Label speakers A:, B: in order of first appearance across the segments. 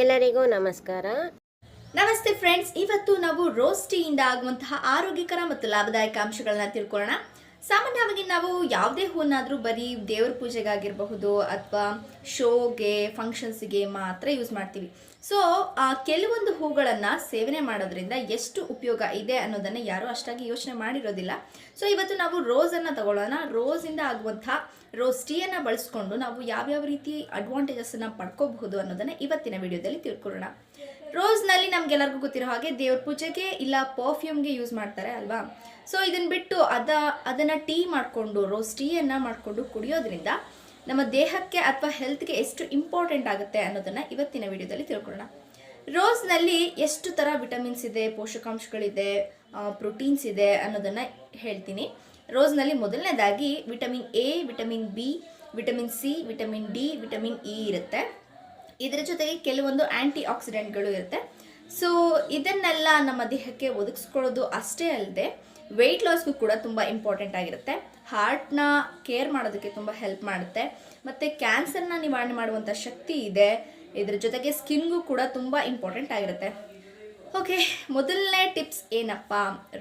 A: ಎಲ್ಲರಿಗೂ ನಮಸ್ಕಾರ.
B: ನಮಸ್ತೆ ಫ್ರೆಂಡ್ಸ್, ಇವತ್ತು ನಾವು ರೋಸ್ ಟೀಯಿಂದ ಆಗುವಂತಹ ಆರೋಗ್ಯಕರ ಮತ್ತು ಲಾಭದಾಯಕ ಅಂಶಗಳನ್ನ ತಿಳ್ಕೊಳ್ಳೋಣ. ಸಾಮಾನ್ಯವಾಗಿ ನಾವು ಯಾವುದೇ ಹೂವನ್ನಾದರೂ ಬರೀ ದೇವ್ರ ಪೂಜೆಗಾಗಿರಬಹುದು ಅಥವಾ ಶೋಗೆ ಫಂಕ್ಷನ್ಸ್ಗೆ ಮಾತ್ರ ಯೂಸ್ ಮಾಡ್ತೀವಿ. ಸೊ ಕೆಲವೊಂದು ಹೂಗಳನ್ನು ಸೇವನೆ ಮಾಡೋದ್ರಿಂದ ಎಷ್ಟು ಉಪಯೋಗ ಇದೆ ಅನ್ನೋದನ್ನು ಯಾರೂ ಅಷ್ಟಾಗಿ ಯೋಚನೆ ಮಾಡಿರೋದಿಲ್ಲ. ಸೊ ಇವತ್ತು ನಾವು ರೋಸನ್ನು ತಗೊಳ್ಳೋಣ. ರೋಸಿಂದ ಆಗುವಂಥ ರೋಸ್ ಟೀಯನ್ನು ಬಳಸ್ಕೊಂಡು ನಾವು ಯಾವ್ಯಾವ ರೀತಿ ಅಡ್ವಾಂಟೇಜಸ್ಸನ್ನು ಪಡ್ಕೋಬಹುದು ಅನ್ನೋದನ್ನು ಇವತ್ತಿನ ವಿಡಿಯೋದಲ್ಲಿ ತಿಳ್ಕೊಳ್ಳೋಣ. ರೋಸ್ನಲ್ಲಿ ನಮಗೆಲ್ಲರಿಗೂ ಗೊತ್ತಿರೋ ಹಾಗೆ ದೇವ್ರ ಪೂಜೆಗೆ ಇಲ್ಲ ಪರ್ಫ್ಯೂಮ್ಗೆ ಯೂಸ್ ಮಾಡ್ತಾರೆ ಅಲ್ವಾ? ಸೊ ಇದನ್ನ ಬಿಟ್ಟು ಅದ, ಅದನ್ನು ಟೀ ಮಾಡಿಕೊಂಡು ರೋಸ್ ಟೀಯನ್ನು ಮಾಡಿಕೊಂಡು ಕುಡಿಯೋದ್ರಿಂದ ನಮ್ಮ ದೇಹಕ್ಕೆ ಅಥವಾ ಹೆಲ್ತ್ಗೆ ಎಷ್ಟು ಇಂಪಾರ್ಟೆಂಟ್ ಆಗುತ್ತೆ ಅನ್ನೋದನ್ನು ಇವತ್ತಿನ ವಿಡಿಯೋದಲ್ಲಿ ತಿಳ್ಕೊಳ್ಳೋಣ. ರೋಸ್ನಲ್ಲಿ ಎಷ್ಟು ಥರ ವಿಟಮಿನ್ಸ್ ಇದೆ, ಪೋಷಕಾಂಶಗಳಿದೆ ಪ್ರೋಟೀನ್ಸ್ ಇದೆ ಅನ್ನೋದನ್ನು ಹೇಳ್ತೀನಿ. ರೋಸ್ನಲ್ಲಿ ಮೊದಲನೇದಾಗಿ vitamin A vitamin B vitamin C vitamin D vitamin E ಇರುತ್ತೆ. ಇದರ ಜೊತೆಗೆ ಕೆಲವೊಂದು ಆ್ಯಂಟಿ ಆಕ್ಸಿಡೆಂಟ್ಗಳು ಇರುತ್ತೆ. ಸೊ ಇದನ್ನೆಲ್ಲ ನಮ್ಮ ದೇಹಕ್ಕೆ ಒದಗಿಸ್ಕೊಳ್ಳೋದು ಅಷ್ಟೇ ಅಲ್ಲದೆ ವೆಯ್ಟ್ ಲಾಸ್ಗೂ ಕೂಡ ತುಂಬ ಇಂಪಾರ್ಟೆಂಟ್ ಆಗಿರುತ್ತೆ. ಹಾರ್ಟ್ನ ಕೇರ್ ಮಾಡೋದಕ್ಕೆ ತುಂಬ ಹೆಲ್ಪ್ ಮಾಡುತ್ತೆ. ಮತ್ತು ಕ್ಯಾನ್ಸರ್ನ ನಿವಾರಣೆ ಮಾಡುವಂಥ ಶಕ್ತಿ ಇದೆ. ಇದರ ಜೊತೆಗೆ ಸ್ಕಿನ್ಗೂ ಕೂಡ ತುಂಬ ಇಂಪಾರ್ಟೆಂಟ್ ಆಗಿರುತ್ತೆ. ಓಕೆ ಮೊದಲನೇ ಟಿಪ್ಸ್ ಏನಪ್ಪ?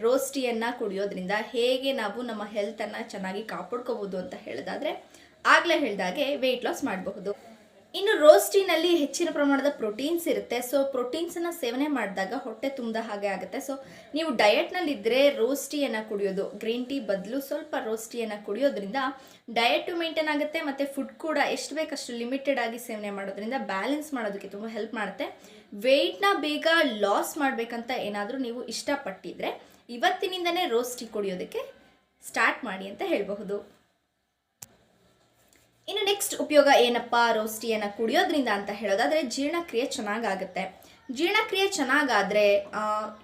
B: ರೋಸ್ ಟೀಯನ್ನು ಕುಡಿಯೋದ್ರಿಂದ ಹೇಗೆ ನಾವು ನಮ್ಮ ಹೆಲ್ತನ್ನು ಚೆನ್ನಾಗಿ ಕಾಪಾಡ್ಕೋಬೋದು ಅಂತ ಹೇಳಿದಾದ್ರೆ, ಆಗಲೇ ಹೇಳಿದಾಗೆ ವೆಯ್ಟ್ ಲಾಸ್ ಮಾಡಬಹುದು. ಇನ್ನು ರೋಸ್ ಟೀನಲ್ಲಿ ಹೆಚ್ಚಿನ ಪ್ರಮಾಣದ ಪ್ರೋಟೀನ್ಸ್ ಇರುತ್ತೆ. ಸೊ ಪ್ರೋಟೀನ್ಸನ್ನು ಸೇವನೆ ಮಾಡಿದಾಗ ಹೊಟ್ಟೆ ತುಂಬದ ಹಾಗೆ ಆಗುತ್ತೆ. ಸೊ ನೀವು ಡಯಟ್ನಲ್ಲಿದ್ದರೆ ರೋಸ್ ಟೀಯನ್ನು ಕುಡಿಯೋದು ಗ್ರೀನ್ ಟೀ ಬದಲು ಸ್ವಲ್ಪ ರೋಸ್ ಟೀಯನ್ನು ಕುಡಿಯೋದ್ರಿಂದ ಡಯಟು ಮೇಂಟೈನ್ ಆಗುತ್ತೆ ಮತ್ತು ಫುಡ್ ಕೂಡ ಎಷ್ಟು ಬೇಕಷ್ಟು ಲಿಮಿಟೆಡ್ ಆಗಿ ಸೇವನೆ ಮಾಡೋದ್ರಿಂದ ಬ್ಯಾಲೆನ್ಸ್ ಮಾಡೋದಕ್ಕೆ ತುಂಬ ಹೆಲ್ಪ್ ಮಾಡುತ್ತೆ. ವೆಯ್ಟ್ನ ಬೇಗ ಲಾಸ್ ಮಾಡಬೇಕಂತ ಏನಾದರೂ ನೀವು ಇಷ್ಟಪಟ್ಟಿದ್ರೆ ಇವತ್ತಿನಿಂದನೇ ರೋಸ್ ಟೀ ಕುಡಿಯೋದಕ್ಕೆ ಸ್ಟಾರ್ಟ್ ಮಾಡಿ ಅಂತ ಹೇಳಬಹುದು. ಇನ್ನು ನೆಕ್ಸ್ಟ್ ಉಪಯೋಗ ಏನಪ್ಪ? ರೋಸ್ಟಿಯನ್ನು ಕುಡಿಯೋದ್ರಿಂದ ಅಂತ ಹೇಳೋದಾದರೆ ಜೀರ್ಣಕ್ರಿಯೆ ಚೆನ್ನಾಗಾಗುತ್ತೆ. ಜೀರ್ಣಕ್ರಿಯೆ ಚೆನ್ನಾಗಾದರೆ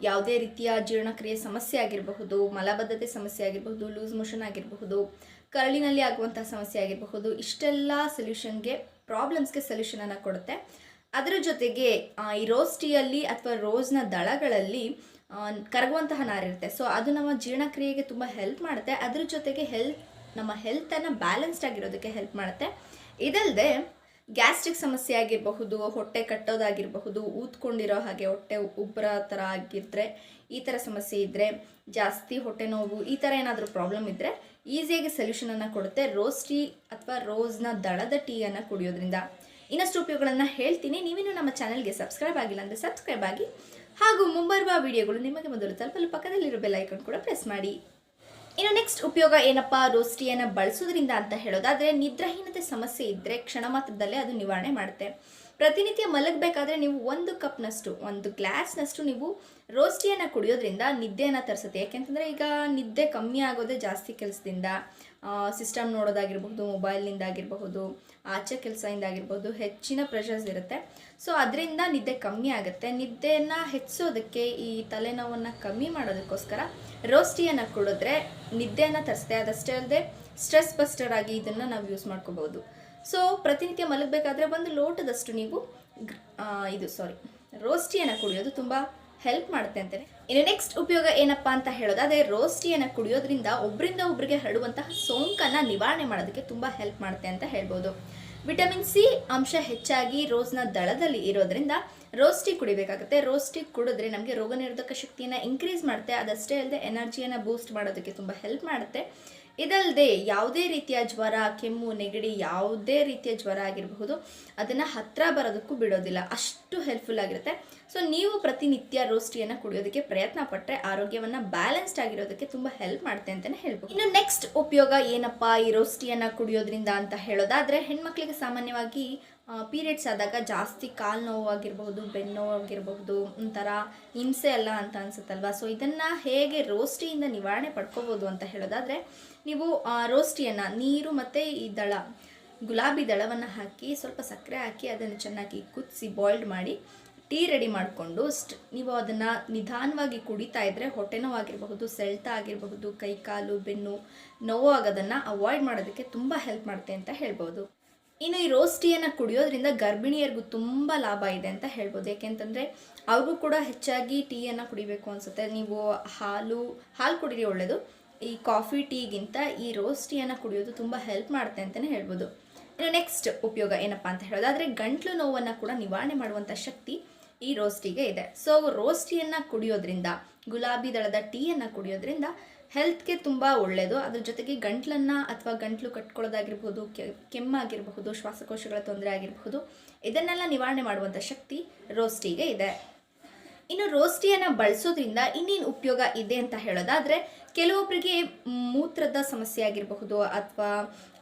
B: ಯಾವುದೇ ರೀತಿಯ ಜೀರ್ಣಕ್ರಿಯೆ ಸಮಸ್ಯೆ ಆಗಿರಬಹುದು, ಮಲಬದ್ಧತೆ ಸಮಸ್ಯೆ ಆಗಿರಬಹುದು ಲೂಸ್ ಮೋಷನ್ ಆಗಿರಬಹುದು, ಕರಳಿನಲ್ಲಿ ಆಗುವಂಥ ಸಮಸ್ಯೆ ಆಗಿರಬಹುದು, ಇಷ್ಟೆಲ್ಲ ಸೊಲ್ಯೂಷನ್ಗೆ ಪ್ರಾಬ್ಲಮ್ಸ್ಗೆ ಸೊಲ್ಯೂಷನನ್ನು ಕೊಡುತ್ತೆ. ಅದರ ಜೊತೆಗೆ ಈ ರೋಸ್ ಟೀಯಲ್ಲಿ ಅಥವಾ ರೋಸ್ನ ದಳಗಳಲ್ಲಿ ಕರಗುವಂತಹ ನಾರಿರುತ್ತೆ. ಸೊ ಅದು ನಮ್ಮ ಜೀರ್ಣಕ್ರಿಯೆಗೆ ತುಂಬ ಹೆಲ್ಪ್ ಮಾಡುತ್ತೆ. ಅದ್ರ ಜೊತೆಗೆ ಹೆಲ್ತ್ ನಮ್ಮ ಹೆಲ್ತನ್ನು ಬ್ಯಾಲೆನ್ಸ್ಡ್ ಆಗಿರೋದಕ್ಕೆ ಹೆಲ್ಪ್ ಮಾಡುತ್ತೆ. ಇದಲ್ಲದೆ ಗ್ಯಾಸ್ಟ್ರಿಕ್ ಸಮಸ್ಯೆ ಆಗಿರಬಹುದು, ಹೊಟ್ಟೆ ಕಟ್ಟೋದಾಗಿರಬಹುದು, ಊದ್ಕೊಂಡಿರೋ ಹಾಗೆ ಹೊಟ್ಟೆ ಉಬ್ಬರ ಥರ ಆಗಿದ್ದರೆ ಈ ಥರ ಸಮಸ್ಯೆ ಇದ್ದರೆ ಜಾಸ್ತಿ ಹೊಟ್ಟೆ ನೋವು, ಈ ಥರ ಏನಾದರೂ ಪ್ರಾಬ್ಲಮ್ ಇದ್ದರೆ ಈಸಿಯಾಗಿ ಸೊಲ್ಯೂಷನನ್ನು ಕೊಡುತ್ತೆ. ರೋಸ್ ಟೀ ಅಥವಾ ರೋಸ್ನ ದಳದ ಟೀಯನ್ನು ಕುಡಿಯೋದ್ರಿಂದ. ಇನ್ನಷ್ಟು ಉಪಯೋಗಗಳನ್ನು ಹೇಳ್ತೀನಿ. ನೀವಿನ್ನೂ ನಮ್ಮ ಚಾನಲ್ಗೆ ಸಬ್ಸ್ಕ್ರೈಬ್ ಆಗಿಲ್ಲ ಅಂದರೆ ಸಬ್ಸ್ಕ್ರೈಬ್ ಆಗಿ. ಹಾಗೂ ಮುಂಬರುವ ವಿಡಿಯೋಗಳು ನಿಮಗೆ ಮೊದಲು ತಲುಪಲು ಪಕ್ಕದಲ್ಲಿರೋ ಬೆಲ್ ಐಕಾನ್ ಕೂಡ ಪ್ರೆಸ್ ಮಾಡಿ. ಇನ್ನು ನೆಕ್ಸ್ಟ್ ಉಪಯೋಗ ಏನಪ್ಪ? ರೋಸ್ಟಿಯನ್ನು ಬಳಸೋದ್ರಿಂದ ಅಂತ ಹೇಳೋದಾದರೆ, ನಿದ್ರಾಹೀನತೆ ಸಮಸ್ಯೆ ಇದ್ದರೆ ಕ್ಷಣ ಮಾತ್ರದಲ್ಲೇ ಅದು ನಿವಾರಣೆ ಮಾಡುತ್ತೆ. ಪ್ರತಿನಿತ್ಯ ಮಲಗಬೇಕಾದ್ರೆ ನೀವು ಒಂದು ಕಪ್ನಷ್ಟು, ಒಂದು ಗ್ಲಾಸ್ನಷ್ಟು ನೀವು ರೋಸ್ಟಿಯನ್ನು ಕುಡಿಯೋದ್ರಿಂದ ನಿದ್ದೆಯನ್ನು ತರಿಸುತ್ತೆ. ಯಾಕೆಂತಂದರೆ ಈಗ ನಿದ್ದೆ ಕಮ್ಮಿ ಆಗೋದೇ ಜಾಸ್ತಿ ಕೆಲಸದಿಂದ. ಸಿಸ್ಟಮ್ ನೋಡೋದಾಗಿರಬಹುದು ಮೊಬೈಲ್ನಿಂದ ಆಗಿರಬಹುದು ಆಚೆ ಕೆಲಸದಿಂದ ಆಗಿರ್ಬೋದು ಹೆಚ್ಚಿನ ಪ್ರೆಷರ್ಸ್ ಇರುತ್ತೆ. ಸೊ ಅದರಿಂದ ನಿದ್ದೆ ಕಮ್ಮಿ ಆಗುತ್ತೆ. ನಿದ್ದೆಯನ್ನು ಹೆಚ್ಚಿಸೋದಕ್ಕೆ ಈ ತಲೆನೋವನ್ನು ಕಮ್ಮಿ ಮಾಡೋದಕ್ಕೋಸ್ಕರ ರೋಸ್ಟಿಯನ್ನು ಕುಡಿದ್ರೆ ನಿದ್ದೆಯನ್ನು ತರಿಸ್ತೆ ಅದಷ್ಟೇ ಅಲ್ಲದೆ ಸ್ಟ್ರೆಸ್ ಬಸ್ಟರ್ ಆಗಿ ಇದನ್ನು ನಾವು ಯೂಸ್ ಮಾಡ್ಕೋಬೋದು. ಸೊ ಪ್ರತಿನಿತ್ಯ ಮಲಗಬೇಕಾದ್ರೆ ಒಂದು ಲೋಟದಷ್ಟು ನೀವು ಇದು ಸಾರಿ ರೋಸ್ಟಿಯನ್ನು ಕುಡಿಯೋದು ತುಂಬ ಹೆಲ್ಪ್ ಮಾಡುತ್ತೆ ಅಂತಾನೆ. ಇನ್ನು ನೆಕ್ಸ್ಟ್ ಉಪಯೋಗ ಏನಪ್ಪ ಅಂತ ಹೇಳೋದಾದ್ರೆ ರೋಸ್ ಟೀಯನ್ನು ಕುಡಿಯೋದ್ರಿಂದ ಒಬ್ಬರಿಂದ ಒಬ್ಬರಿಗೆ ಹರಡುವಂತಹ ಸೋಂಕನ್ನು ನಿವಾರಣೆ ಮಾಡೋದಕ್ಕೆ ತುಂಬ ಹೆಲ್ಪ್ ಮಾಡುತ್ತೆ ಅಂತ ಹೇಳ್ಬೋದು. ವಿಟಮಿನ್ ಸಿ ಅಂಶ ಹೆಚ್ಚಾಗಿ ರೋಸ್ನ ದಳದಲ್ಲಿ ಇರೋದ್ರಿಂದ ರೋಸ್ ಟೀ ಕುಡಿಬೇಕಾಗುತ್ತೆ. ರೋಸ್ ಟೀ ಕುಡಿದ್ರೆ ನಮಗೆ ರೋಗ ನಿರೋಧಕ ಶಕ್ತಿಯನ್ನು ಇನ್ಕ್ರೀಸ್ ಮಾಡುತ್ತೆ. ಅದಷ್ಟೇ ಅಲ್ಲದೆ ಎನರ್ಜಿಯನ್ನು ಬೂಸ್ಟ್ ಮಾಡೋದಕ್ಕೆ ತುಂಬ ಹೆಲ್ಪ್ ಮಾಡುತ್ತೆ. ಇದಲ್ಲದೆ ಯಾವುದೇ ರೀತಿಯ ಜ್ವರ, ಕೆಮ್ಮು, ನೆಗಡಿ ಯಾವುದೇ ರೀತಿಯ ಜ್ವರ ಆಗಿರಬಹುದು, ಅದನ್ನು ಹತ್ರ ಬರೋದಕ್ಕೂ ಬಿಡೋದಿಲ್ಲ. ಅಷ್ಟು ಹೆಲ್ಪ್ಫುಲ್ ಆಗಿರುತ್ತೆ. ಸೊ ನೀವು ಪ್ರತಿನಿತ್ಯ ರೋಸ್ಟಿಯನ್ನು ಕುಡಿಯೋದಕ್ಕೆ ಪ್ರಯತ್ನ ಪಟ್ಟರೆ ಆರೋಗ್ಯವನ್ನು ಬ್ಯಾಲೆನ್ಸ್ಡ್ ಆಗಿರೋದಕ್ಕೆ ತುಂಬ ಹೆಲ್ಪ್ ಮಾಡುತ್ತೆ ಅಂತಲೇ ಹೇಳ್ಬೋದು. ಇನ್ನು ನೆಕ್ಸ್ಟ್ ಉಪಯೋಗ ಏನಪ್ಪ ಈ ರೋಸ್ಟಿಯನ್ನು ಕುಡಿಯೋದ್ರಿಂದ ಅಂತ ಹೇಳೋದಾದರೆ, ಹೆಣ್ಮಕ್ಳಿಗೆ ಸಾಮಾನ್ಯವಾಗಿ ಪೀರಿಯಡ್ಸ್ ಆದಾಗ ಜಾಸ್ತಿ ಕಾಲು ನೋವು ಆಗಿರಬಹುದು, ಬೆನ್ನು ನೋವು ಆಗಿರಬಹುದು, ಒಂಥರ ಹಿಂಸೆ ಅಲ್ಲ ಅಂತ ಅನ್ಸುತ್ತಲ್ವಾ? ಸೊ ಇದನ್ನು ಹೇಗೆ ರೋಸ್ಟಿಯಿಂದ ನಿವಾರಣೆ ಪಡ್ಕೋಬೋದು ಅಂತ ಹೇಳೋದಾದರೆ ನೀವು ರೋಸ್ಟಿಯನ್ನು, ನೀರು ಮತ್ತು ಈ ದಳ, ಗುಲಾಬಿ ದಳವನ್ನು ಹಾಕಿ, ಸ್ವಲ್ಪ ಸಕ್ಕರೆ ಹಾಕಿ, ಅದನ್ನು ಚೆನ್ನಾಗಿ ಕುದಿಸಿ ಬಾಯ್ಲ್ಡ್ ಮಾಡಿ, ಟೀ ರೆಡಿ ಮಾಡಿಕೊಂಡು, ಸ್ಟ್, ನೀವು ಅದನ್ನು ನಿಧಾನವಾಗಿ ಕುಡಿತಾ ಇದ್ದರೆ ಹೊಟ್ಟೆ ನೋವಾಗಿರಬಹುದು ಸೆಳ್ತ ಆಗಿರಬಹುದು, ಕೈ, ಕಾಲು, ಬೆನ್ನು ನೋವು ಆಗೋದನ್ನು ಅವಾಯ್ಡ್ ಮಾಡೋದಕ್ಕೆ ತುಂಬ ಹೆಲ್ಪ್ ಮಾಡುತ್ತೆ ಅಂತ ಹೇಳ್ಬೋದು. ಇನ್ನು ಈ ರೋಸ್ ಟೀಯನ್ನು ಕುಡಿಯೋದ್ರಿಂದ ಗರ್ಭಿಣಿಯರಿಗೂ ತುಂಬ ಲಾಭ ಇದೆ ಅಂತ ಹೇಳ್ಬೋದು. ಯಾಕೆಂತಂದರೆ ಅವ್ರಿಗೂ ಕೂಡ ಹೆಚ್ಚಾಗಿ ಟೀಯನ್ನು ಕುಡಿಬೇಕು ಅನಿಸುತ್ತೆ. ನೀವು ಹಾಲು ಹಾಲು ಕುಡಿರಿ ಒಳ್ಳೆಯದು ಈ ಕಾಫಿ ಟೀಗಿಂತ ಈ ರೋಸ್ ಟೀಯನ್ನು ಕುಡಿಯೋದು ತುಂಬ ಹೆಲ್ಪ್ ಮಾಡುತ್ತೆ ಅಂತಲೇ ಹೇಳ್ಬೋದು. ಇನ್ನು ನೆಕ್ಸ್ಟ್ ಉಪಯೋಗ ಏನಪ್ಪಾ ಅಂತ ಹೇಳೋದಾದರೆ ಗಂಟ್ಲು ನೋವನ್ನು ಕೂಡ ನಿವಾರಣೆ ಮಾಡುವಂಥ ಶಕ್ತಿ ಈ ರೋಸ್ ಟೀಗೆ ಇದೆ. ಸೊ ರೋಸ್ ಟೀಯನ್ನು ಕುಡಿಯೋದ್ರಿಂದ, ಗುಲಾಬಿ ದಳದ ಟೀಯನ್ನು ಕುಡಿಯೋದ್ರಿಂದ ಹೆಲ್ತ್ಗೆ ತುಂಬ ಒಳ್ಳೆಯದು ಅದ್ರ ಜೊತೆಗೆ ಗಂಟ್ಲನ್ನು ಅಥವಾ ಗಂಟ್ಲು ಕಟ್ಕೊಳ್ಳೋದಾಗಿರ್ಬೋದು ಕೆಮ್ಮಾಗಿರಬಹುದು, ಶ್ವಾಸಕೋಶಗಳ ತೊಂದರೆ ಆಗಿರಬಹುದು, ಇದನ್ನೆಲ್ಲ ನಿವಾರಣೆ ಮಾಡುವಂಥ ಶಕ್ತಿ ರೋಸ್ ಟೀಗೆ ಇದೆ. ಇನ್ನು ರೋಸ್ಟಿಯನ್ನು ಬಳಸೋದ್ರಿಂದ ಇನ್ನೇನು ಉಪಯೋಗ ಇದೆ ಅಂತ ಹೇಳೋದಾದ್ರೆ ಕೆಲವೊಬ್ಬರಿಗೆ ಮೂತ್ರದ ಸಮಸ್ಯೆ ಆಗಿರಬಹುದು ಅಥವಾ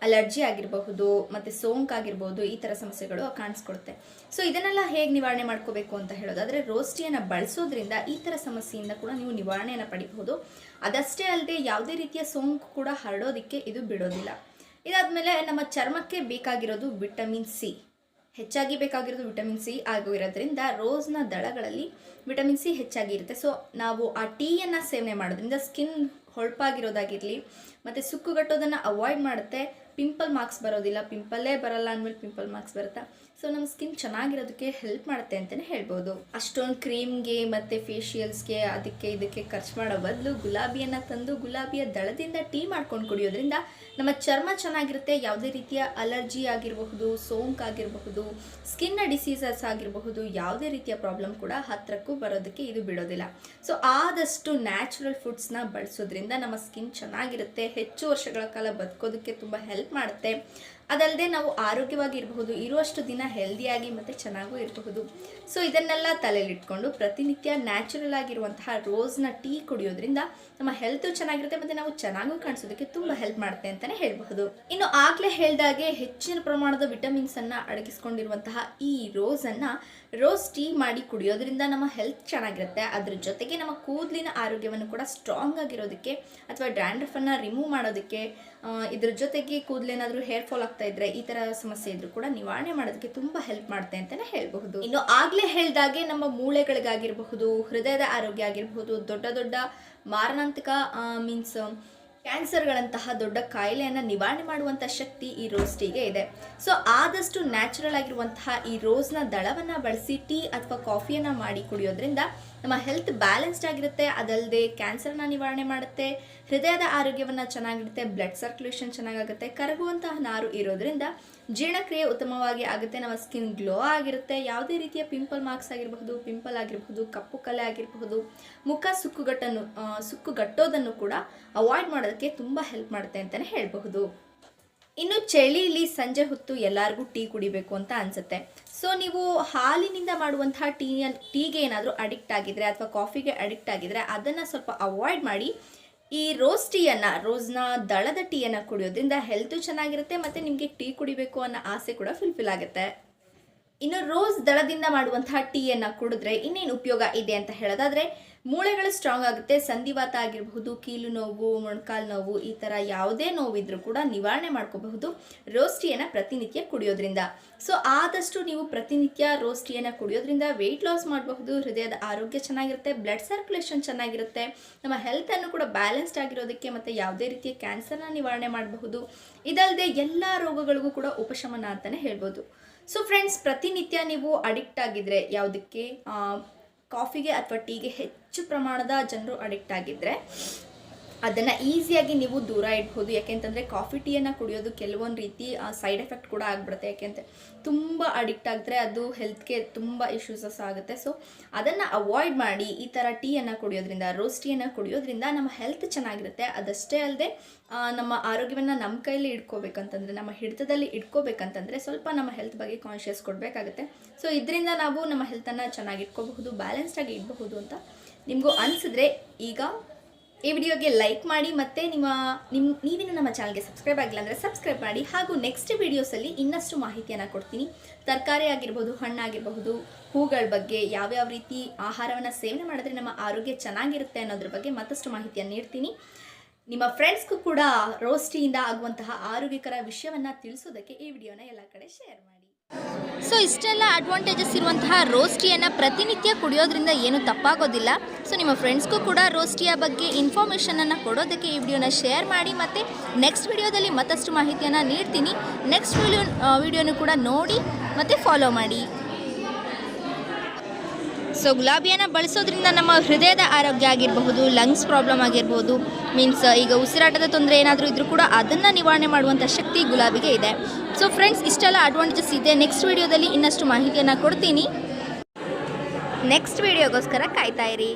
B: ಅಲರ್ಜಿ ಆಗಿರಬಹುದು ಮತ್ತು ಸೋಂಕಾಗಿರ್ಬೋದು ಈ ಥರ ಸಮಸ್ಯೆಗಳು ಕಾಣಿಸ್ಕೊಡುತ್ತೆ. ಸೊ ಇದನ್ನೆಲ್ಲ ಹೇಗೆ ನಿವಾರಣೆ ಮಾಡ್ಕೋಬೇಕು ಅಂತ ಹೇಳೋದಾದ್ರೆ ರೋಸ್ಟಿಯನ್ನು ಬಳಸೋದ್ರಿಂದ ಈ ಥರ ಸಮಸ್ಯೆಯಿಂದ ಕೂಡ ನೀವು ನಿವಾರಣೆಯನ್ನು ಪಡಿಬಹುದು. ಅದಷ್ಟೇ ಅಲ್ಲದೆ ಯಾವುದೇ ರೀತಿಯ ಸೋಂಕು ಕೂಡ ಹರಡೋದಕ್ಕೆ ಇದು ಬಿಡೋದಿಲ್ಲ. ಇದಾದಮೇಲೆ ನಮ್ಮ ಚರ್ಮಕ್ಕೆ ಬೇಕಾಗಿರೋದು ವಿಟಮಿನ್ ಸಿ. ಹೆಚ್ಚಾಗಿ ಬೇಕಾಗಿರೋದು ವಿಟಮಿನ್ ಸಿ ಆಗಿರೋದ್ರಿಂದ ರೋಸ್ನ ದಳಗಳಲ್ಲಿ ವಿಟಮಿನ್ ಸಿ ಹೆಚ್ಚಾಗಿ ಇರುತ್ತೆ. ಸೊ ನಾವು ಆ ಟೀಯನ್ನು ಸೇವನೆ ಮಾಡೋದ್ರಿಂದ ಸ್ಕಿನ್ ಹೊಳಪಾಗಿರೋದಾಗಿರಲಿ, ಮತ್ತು ಸುಕ್ಕುಗಟ್ಟೋದನ್ನು ಅವಾಯ್ಡ್ ಮಾಡುತ್ತೆ. ಪಿಂಪಲ್ ಮಾರ್ಕ್ಸ್ ಬರೋದಿಲ್ಲ. ಪಿಂಪಲ್ಲೇ ಬರಲ್ಲ ಅಂದಮೇಲೆ ಪಿಂಪಲ್ ಮಾರ್ಕ್ಸ್ ಬರುತ್ತಾ? ಸೊ ನಮ್ಮ ಸ್ಕಿನ್ ಚೆನ್ನಾಗಿರೋದಕ್ಕೆ ಹೆಲ್ಪ್ ಮಾಡುತ್ತೆ ಅಂತಲೇ ಹೇಳ್ಬೋದು. ಅಷ್ಟೊಂದು ಕ್ರೀಮ್ಗೆ ಮತ್ತು ಫೇಷಿಯಲ್ಸ್ಗೆ ಅದಕ್ಕೆ ಇದಕ್ಕೆ ಖರ್ಚು ಮಾಡೋ ಬದಲು ಗುಲಾಬಿಯನ್ನು ತಂದು ಗುಲಾಬಿಯ ದಳದಿಂದ ಟೀ ಮಾಡ್ಕೊಂಡು ಕುಡಿಯೋದ್ರಿಂದ ನಮ್ಮ ಚರ್ಮ ಚೆನ್ನಾಗಿರುತ್ತೆ, ಯಾವುದೇ ರೀತಿಯ ಅಲರ್ಜಿ ಆಗಿರಬಹುದು ಸೋಂಕಾಗಿರಬಹುದು ಸ್ಕಿನ್ನ ಡಿಸೀಸಸ್ ಆಗಿರಬಹುದು, ಯಾವುದೇ ರೀತಿಯ ಪ್ರಾಬ್ಲಮ್ ಕೂಡ ಹತ್ತಿರಕ್ಕೂ ಬರೋದಕ್ಕೆ ಇದು ಬಿಡೋದಿಲ್ಲ. ಸೊ ಆದಷ್ಟು ನ್ಯಾಚುರಲ್ ಫುಡ್ಸ್ನ ಬಳಸೋದ್ರಿಂದ ನಮ್ಮ ಸ್ಕಿನ್ ಚೆನ್ನಾಗಿರುತ್ತೆ, ಹೆಚ್ಚು ವರ್ಷಗಳ ಕಾಲ ಬದುಕೋದಕ್ಕೆ ತುಂಬ ಹೆಲ್ಪ್ ಮಾಡುತ್ತೆ. ಅದಲ್ಲದೆ ನಾವು ಆರೋಗ್ಯವಾಗಿ ಇರಬಹುದು ಇರುವಷ್ಟು ದಿನ ಹೆಲ್ದಿಯಾಗಿ ಮತ್ತು ಚೆನ್ನಾಗೂ ಇರಬಹುದು. ಸೊ ಇದನ್ನೆಲ್ಲ ತಲೆಯಲ್ಲಿಟ್ಕೊಂಡು ಪ್ರತಿನಿತ್ಯ ನ್ಯಾಚುರಲ್ ಆಗಿರುವಂತಹ ರೋಸ್ನ ಟೀ ಕುಡಿಯೋದ್ರಿಂದ ನಮ್ಮ ಹೆಲ್ತು ಚೆನ್ನಾಗಿರುತ್ತೆ, ಮತ್ತು ನಾವು ಚೆನ್ನಾಗೂ ಕಾಣಿಸೋದಕ್ಕೆ ತುಂಬ ಹೆಲ್ಪ್ ಮಾಡುತ್ತೆ ಅಂತಲೇ ಹೇಳಬಹುದು. ಇನ್ನು ಆಗಲೇ ಹೇಳಿದಾಗೆ ಹೆಚ್ಚಿನ ಪ್ರಮಾಣದ ವಿಟಮಿನ್ಸನ್ನು ಅಡಗಿಸ್ಕೊಂಡಿರುವಂತಹ ಈ ರೋಸನ್ನು ರೋಸ್ ಟೀ ಮಾಡಿ ಕುಡಿಯೋದ್ರಿಂದ ನಮ್ಮ ಹೆಲ್ತ್ ಚೆನ್ನಾಗಿರುತ್ತೆ. ಅದರ ಜೊತೆಗೆ ನಮ್ಮ ಕೂದಲಿನ ಆರೋಗ್ಯವನ್ನು ಕೂಡ ಸ್ಟ್ರಾಂಗ್ ಆಗಿರೋದಕ್ಕೆ ಅಥವಾ ಡ್ಯಾಂಡ್ರಫನ್ನು ರಿಮೂವ್ ಮಾಡೋದಕ್ಕೆ ಇದ್ರ ಜೊತೆಗೆ ಕೂದಲೇನಾದರೂ ಹೇರ್ ಫಾಲ್ ಆಗ್ತಾ ಇದ್ರೆ ಈ ಥರ ಸಮಸ್ಯೆ ಇದ್ರೂ ಕೂಡ ನಿವಾರಣೆ ಮಾಡೋದಕ್ಕೆ ತುಂಬ ಹೆಲ್ಪ್ ಮಾಡುತ್ತೆ ಅಂತಲೇ ಹೇಳಬಹುದು. ಇನ್ನು ಆಗಲೇ ಹೇಳ್ದಾಗೆ ನಮ್ಮ ಮೂಳೆಗಳಿಗಾಗಿರಬಹುದು, ಹೃದಯದ ಆರೋಗ್ಯ ಆಗಿರಬಹುದು, ದೊಡ್ಡ ದೊಡ್ಡ ಮಾರಣಾಂತಿಕ ಮೀನ್ಸ್ ಕ್ಯಾನ್ಸರ್ಗಳಂತಹ ದೊಡ್ಡ ಕಾಯಿಲೆಯನ್ನು ನಿವಾರಣೆ ಮಾಡುವಂಥ ಶಕ್ತಿ ಈ ರೋಸ್ ಟೀಗೆ ಇದೆ. ಸೊ, ಆದಷ್ಟು ನ್ಯಾಚುರಲ್ ಆಗಿರುವಂತಹ ಈ ರೋಸ್ನ ದಳವನ್ನು ಬಳಸಿ ಟೀ ಅಥವಾ ಕಾಫಿಯನ್ನು ಮಾಡಿ ಕುಡಿಯೋದ್ರಿಂದ ನಮ್ಮ ಹೆಲ್ತ್ ಬ್ಯಾಲೆನ್ಸ್ಡ್ ಆಗಿರುತ್ತೆ. ಅದಲ್ಲದೆ ಕ್ಯಾನ್ಸರ್ನ ನಿವಾರಣೆ ಮಾಡುತ್ತೆ. ಹೃದಯದ ಆರೋಗ್ಯವನ್ನು ಚೆನ್ನಾಗಿರುತ್ತೆ. ಬ್ಲಡ್ ಸರ್ಕ್ಯುಲೇಷನ್ ಚೆನ್ನಾಗಾಗುತ್ತೆ. ಕರಗುವಂತಹ ನಾರು ಇರೋದ್ರಿಂದ ಜೀರ್ಣಕ್ರಿಯೆ ಉತ್ತಮವಾಗಿ ಆಗುತ್ತೆ. ನಮ್ಮ ಸ್ಕಿನ್ ಗ್ಲೋ ಆಗಿರುತ್ತೆ. ಯಾವುದೇ ರೀತಿಯ ಪಿಂಪಲ್ ಮಾರ್ಕ್ಸ್ ಆಗಿರಬಹುದು, ಪಿಂಪಲ್ ಆಗಿರಬಹುದು, ಕಪ್ಪು ಕಲೆ ಆಗಿರಬಹುದು, ಮುಖ ಸುಕ್ಕುಗಟ್ಟನ್ನು ಸುಕ್ಕುಗಟ್ಟೋದನ್ನು ಕೂಡ ಅವಾಯ್ಡ್ ಮಾಡೋದಕ್ಕೆ ತುಂಬ ಹೆಲ್ಪ್ ಮಾಡುತ್ತೆ ಅಂತಲೇ ಹೇಳಬಹುದು. ಇನ್ನು ಚಳಿಲಿ ಸಂಜೆ ಹೊತ್ತು ಎಲ್ಲರಿಗೂ ಟೀ ಕುಡಿಬೇಕು ಅಂತ ಅನ್ಸುತ್ತೆ. ಸೊ ನೀವು ಹಾಲಿನಿಂದ ಮಾಡುವಂತಹ ಟೀ ಟೀಗೆ ಏನಾದರೂ ಅಡಿಕ್ಟ್ ಆಗಿದ್ರೆ ಅಥವಾ ಕಾಫಿಗೆ ಅಡಿಕ್ಟ್ ಆಗಿದ್ರೆ ಅದನ್ನು ಸ್ವಲ್ಪ ಅವಾಯ್ಡ್ ಮಾಡಿ ಈ ರೋಸ್ ಟೀಯನ್ನು ರೋಸ್ನ ದಳದ ಟೀಯನ್ನು ಕುಡಿಯೋದ್ರಿಂದ ಹೆಲ್ತು ಚೆನ್ನಾಗಿರುತ್ತೆ ಮತ್ತು ನಿಮಗೆ ಟೀ ಕುಡಿಬೇಕು ಅನ್ನೋ ಆಸೆ ಕೂಡ ಫುಲ್ಫಿಲ್ ಆಗುತ್ತೆ. ಇನ್ನು ರೋಸ್ ದಳದಿಂದ ಮಾಡುವಂತಹ ಟೀಯನ್ನು ಕುಡಿದ್ರೆ ಇನ್ನೇನು ಉಪಯೋಗ ಇದೆ ಅಂತ ಹೇಳೋದಾದ್ರೆ ಮೂಳೆಗಳು ಸ್ಟ್ರಾಂಗ್ ಆಗುತ್ತೆ ಸಂಧಿವಾತ ಆಗಿರಬಹುದು, ಕೀಲು ನೋವು, ಮೊಣಕಾಲು ನೋವು, ಈ ಥರ ಯಾವುದೇ ನೋವಿದ್ರೂ ಕೂಡ ನಿವಾರಣೆ ಮಾಡ್ಕೋಬಹುದು ರೋಸ್ ಟೀಯನ್ನು ಪ್ರತಿನಿತ್ಯ ಕುಡಿಯೋದ್ರಿಂದ. ಸೊ ಆದಷ್ಟು ನೀವು ಪ್ರತಿನಿತ್ಯ ರೋಸ್ ಟೀಯನ್ನು ಕುಡಿಯೋದ್ರಿಂದ ವೆಯ್ಟ್ ಲಾಸ್ ಮಾಡಬಹುದು, ಹೃದಯದ ಆರೋಗ್ಯ ಚೆನ್ನಾಗಿರುತ್ತೆ ಬ್ಲಡ್ ಸರ್ಕ್ಯುಲೇಷನ್ ಚೆನ್ನಾಗಿರುತ್ತೆ, ನಮ್ಮ ಹೆಲ್ತನ್ನು ಕೂಡ ಬ್ಯಾಲೆನ್ಸ್ಡ್ ಆಗಿರೋದಕ್ಕೆ ಮತ್ತು ಯಾವುದೇ ರೀತಿಯ ಕ್ಯಾನ್ಸರ್ನ ನಿವಾರಣೆ ಮಾಡಬಹುದು. ಇದಲ್ಲದೆ ಎಲ್ಲ ರೋಗಗಳಿಗೂ ಕೂಡ ಉಪಶಮನ ಅಂತಲೇ ಹೇಳ್ಬೋದು. ಸೊ ಫ್ರೆಂಡ್ಸ್ ಪ್ರತಿನಿತ್ಯ ನೀವು ಅಡಿಕ್ಟ್ ಆಗಿದ್ರೆ ಯಾವುದಕ್ಕೆ? ಕಾಫಿಗೆ ಅಥವಾ ಟೀಗೆ ಹೆಚ್ಚು ಪ್ರಮಾಣದ ಜನರು ಅಡಿಕ್ಟ್ ಆಗಿದ್ದರೆ ಅದನ್ನು ಈಸಿಯಾಗಿ ನೀವು ದೂರ ಇಡ್ಬೋದು. ಯಾಕೆಂತಂದರೆ ಕಾಫಿ ಟೀಯನ್ನು ಕುಡಿಯೋದು ಕೆಲವೊಂದು ರೀತಿ ಸೈಡ್ ಎಫೆಕ್ಟ್ ಕೂಡ ಆಗಿಬಿಡುತ್ತೆ. ಯಾಕೆಂದರೆ ತುಂಬ ಅಡಿಕ್ಟ್ ಆಗಿದ್ರೆ ಅದು ಹೆಲ್ತ್ಗೆ ತುಂಬ ಇಶ್ಯೂಸಸ್ ಆಗುತ್ತೆ. ಸೊ ಅದನ್ನು ಅವಾಯ್ಡ್ ಮಾಡಿ ಈ ಥರ ಟೀಯನ್ನು ಕುಡಿಯೋದ್ರಿಂದ ರೋಸ್ ಟೀಯನ್ನು ಕುಡಿಯೋದ್ರಿಂದ ನಮ್ಮ ಹೆಲ್ತ್ ಚೆನ್ನಾಗಿರುತ್ತೆ. ಅದಷ್ಟೇ ಅಲ್ಲದೆ ನಮ್ಮ ಆರೋಗ್ಯವನ್ನು ನಮ್ಮ ಕೈಯಲ್ಲಿ ಇಟ್ಕೋಬೇಕಂತಂದರೆ, ನಮ್ಮ ಹಿಡಿತದಲ್ಲಿ ಇಟ್ಕೋಬೇಕಂತಂದರೆ ಸ್ವಲ್ಪ ನಮ್ಮ ಹೆಲ್ತ್ ಬಗ್ಗೆ ಕಾನ್ಷಿಯಸ್ ಕೊಡಬೇಕಾಗುತ್ತೆ. ಸೊ ಇದರಿಂದ ನಾವು ನಮ್ಮ ಹೆಲ್ತನ್ನು ಚೆನ್ನಾಗಿ ಇಟ್ಕೋಬಹುದು ಬ್ಯಾಲೆನ್ಸ್ಡಾಗಿ ಇಡಬಹುದು ಅಂತ ನಿಮಗೂ ಅನಿಸಿದ್ರೆ ಈಗ ಈ ವಿಡಿಯೋಗೆ ಲೈಕ್ ಮಾಡಿ ಮತ್ತು ನಿಮ್ಮ ನಿಮ್ಮ ನೀವಿನ ನಮ್ಮ ಚಾನಲ್ಗೆ ಸಬ್ಸ್ಕ್ರೈಬ್ ಆಗಿಲ್ಲ ಅಂದರೆ ಸಬ್ಸ್ಕ್ರೈಬ್ ಮಾಡಿ ಹಾಗೂ ನೆಕ್ಸ್ಟ್ ವಿಡಿಯೋಸಲ್ಲಿ ಇನ್ನಷ್ಟು ಮಾಹಿತಿಯನ್ನು ಕೊಡ್ತೀನಿ. ತರಕಾರಿ ಆಗಿರ್ಬೋದು ಹಣ್ಣಾಗಿರಬಹುದು ಹೂಗಳ ಬಗ್ಗೆ ಯಾವ್ಯಾವ ರೀತಿ ಆಹಾರವನ್ನು ಸೇವನೆ ಮಾಡಿದ್ರೆ ನಮ್ಮ ಆರೋಗ್ಯ ಚೆನ್ನಾಗಿರುತ್ತೆ ಅನ್ನೋದ್ರ ಬಗ್ಗೆ ಮತ್ತಷ್ಟು ಮಾಹಿತಿಯನ್ನು ನೀಡ್ತೀನಿ. ನಿಮ್ಮ ಫ್ರೆಂಡ್ಸ್ಗೂ ಕೂಡ ರೋಸ್ಟಿಯಿಂದ ಆಗುವಂತಹ ಆರೋಗ್ಯಕರ ವಿಷಯವನ್ನು ತಿಳಿಸೋದಕ್ಕೆ ಈ ವಿಡಿಯೋನ ಎಲ್ಲ ಕಡೆ ಶೇರ್ ಮಾಡಿ.
A: ಸೊ ಇಷ್ಟೆಲ್ಲ ಅಡ್ವಾಂಟೇಜಸ್ ಇರುವಂತಹ ರೋಸ್ಟಿಯನ್ನು ಪ್ರತಿನಿತ್ಯ ಕುಡಿಯೋದ್ರಿಂದ ಏನು ತಪ್ಪಾಗೋದಿಲ್ಲ. ಸೊ ನಿಮ್ಮ ಫ್ರೆಂಡ್ಸ್ಗೂ ಕೂಡ ರೋಸ್ಟಿಯ ಬಗ್ಗೆ ಇನ್ಫಾರ್ಮೇಷನನ್ನು ಕೊಡೋದಕ್ಕೆ ಈ ವಿಡಿಯೋನ ಶೇರ್ ಮಾಡಿ ಮತ್ತು ನೆಕ್ಸ್ಟ್ ವಿಡಿಯೋದಲ್ಲಿ ಮತ್ತಷ್ಟು ಮಾಹಿತಿಯನ್ನು ನೀಡ್ತೀನಿ. ನೆಕ್ಸ್ಟ್ ವಿಡಿಯೋ ವಿಡಿಯೋನು ಕೂಡ ನೋಡಿ ಮತ್ತು ಫಾಲೋ ಮಾಡಿ.
B: ಸೊ ಗುಲಾಬಿಯನ್ನು ಬಳಸೋದ್ರಿಂದ ನಮ್ಮ ಹೃದಯದ ಆರೋಗ್ಯ ಆಗಿರಬಹುದು ಲಂಗ್ಸ್ ಪ್ರಾಬ್ಲಮ್ ಆಗಿರ್ಬೋದು ಮೀನ್ಸ್ ಈಗ ಉಸಿರಾಟದ ತೊಂದರೆ ಏನಾದರೂ ಇದ್ರೂ ಕೂಡ ಅದನ್ನು ನಿವಾರಣೆ ಮಾಡುವಂಥ ಶಕ್ತಿ ಗುಲಾಬಿಗೆ ಇದೆ. ಸೊ ಫ್ರೆಂಡ್ಸ್ ಇಷ್ಟೆಲ್ಲ ಅಡ್ವಾಂಟೇಜಸ್ ಇದೆ. ನೆಕ್ಸ್ಟ್ ವಿಡಿಯೋದಲ್ಲಿ ಇನ್ನಷ್ಟು ಮಾಹಿತಿಯನ್ನು ಕೊಡ್ತೀನಿ. ನೆಕ್ಸ್ಟ್ ವಿಡಿಯೋಗೋಸ್ಕರ ಕಾಯ್ತಾಯಿರಿ